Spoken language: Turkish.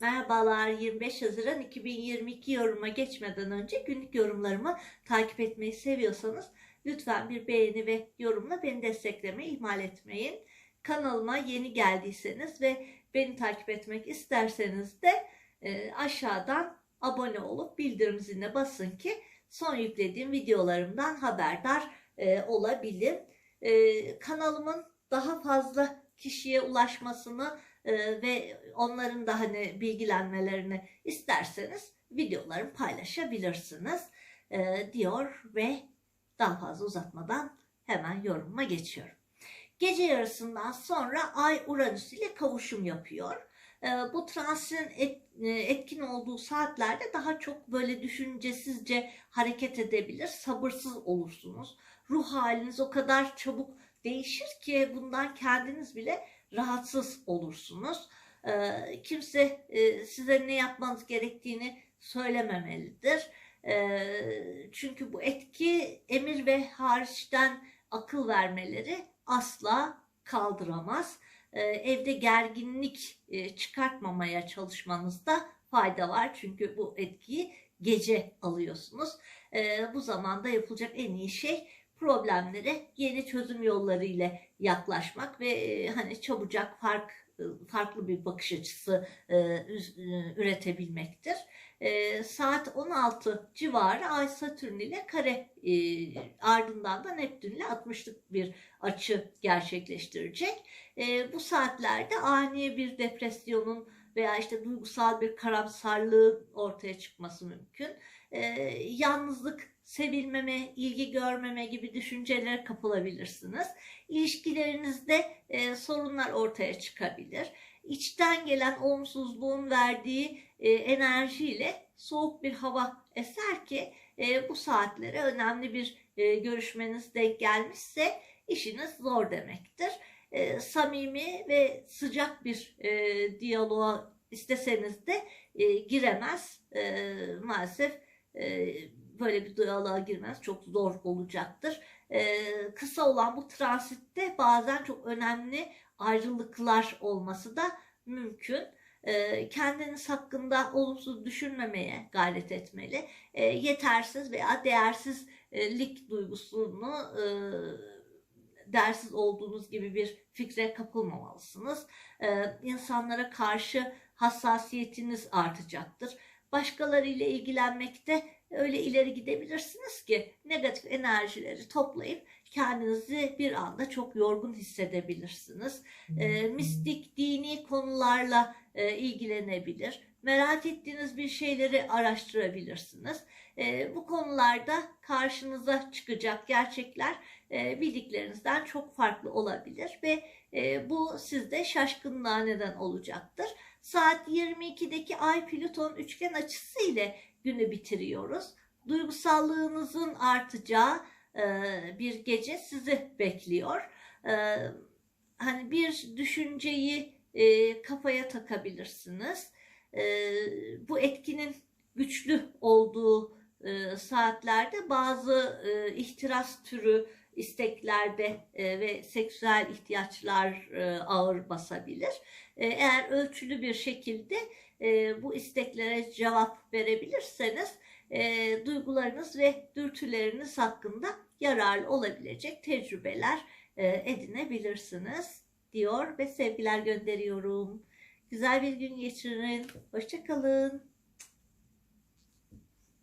Merhabalar 25 Haziran 2022 yoruma geçmeden önce günlük yorumlarımı takip etmeyi seviyorsanız lütfen bir beğeni ve yorumla beni desteklemeyi ihmal etmeyin. Kanalıma yeni geldiyseniz ve beni takip etmek isterseniz de e, aşağıdan abone olup bildirim ziline basın ki son yüklediğim videolarımdan haberdar e, olabilin. E, kanalımın daha fazla kişiye ulaşmasını e, ve onların da hani bilgilenmelerini isterseniz videolarımı paylaşabilirsiniz e, diyor ve daha fazla uzatmadan hemen yorumuma geçiyorum. Gece yarısından sonra Ay Uranüs ile kavuşum yapıyor. E, bu transitin et, e, etkin olduğu saatlerde daha çok böyle düşüncesizce hareket edebilir, sabırsız olursunuz. Ruh haliniz o kadar çabuk değişir ki bundan kendiniz bile rahatsız olursunuz. Ee, kimse e, size ne yapmanız gerektiğini söylememelidir. Ee, çünkü bu etki emir ve hariçten akıl vermeleri asla kaldıramaz. Ee, evde gerginlik e, çıkartmamaya çalışmanızda fayda var. Çünkü bu etkiyi gece alıyorsunuz. Bu zamanda yapılacak en iyi şey problemlere yeni çözüm yolları ile yaklaşmak ve e, hani çabucak fark e, farklı bir bakış açısı e, üretebilmektir. Saat 16 civarı Ay Satürn ile kare ardından da Neptün ile 60'lık bir açı gerçekleştirecek. Bu saatlerde ani bir depresyonun veya işte duygusal bir karamsarlığı ortaya çıkması mümkün. Yalnızlık sevilmeme, ilgi görmeme gibi düşüncelere kapılabilirsiniz. İlişkilerinizde e, sorunlar ortaya çıkabilir. İçten gelen olumsuzluğun verdiği e, enerjiyle soğuk bir hava eser ki e, bu saatlere önemli bir e, görüşmeniz denk gelmişse işiniz zor demektir. E, samimi ve sıcak bir e, diyaloğa isteseniz de e, giremez. E, maalesef e, böyle bir diyaloğa girmez çok zor olacaktır. Ee, kısa olan bu transitte bazen çok önemli ayrılıklar olması da mümkün. Ee, kendiniz hakkında olumsuz düşünmemeye gayret etmeli. Ee, yetersiz veya değersizlik duygusunu e, dersiz olduğunuz gibi bir fikre kapılmamalısınız. Ee, insanlara karşı hassasiyetiniz artacaktır. Başkalarıyla ilgilenmekte öyle ileri gidebilirsiniz ki negatif enerjileri toplayıp kendinizi bir anda çok yorgun hissedebilirsiniz. E, mistik, dini konularla e, ilgilenebilir. Merak ettiğiniz bir şeyleri araştırabilirsiniz. E, bu konularda karşınıza çıkacak gerçekler e, bildiklerinizden çok farklı olabilir ve e, bu sizde şaşkınlığa neden olacaktır. Saat 22'deki Ay Plüton üçgen açısı ile günü bitiriyoruz. Duygusallığınızın artacağı bir gece sizi bekliyor. E, hani bir düşünceyi e, kafaya takabilirsiniz. E, bu etkinin güçlü olduğu e, saatlerde bazı e, ihtiras türü isteklerde e, ve seksüel ihtiyaçlar e, ağır basabilir. E, eğer ölçülü bir şekilde e, bu isteklere cevap verebilirseniz e, duygularınız ve dürtüleriniz hakkında yararlı olabilecek tecrübeler e, edinebilirsiniz diyor ve sevgiler gönderiyorum. Güzel bir gün geçirin. Hoşçakalın.